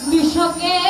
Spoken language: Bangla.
কৃষকের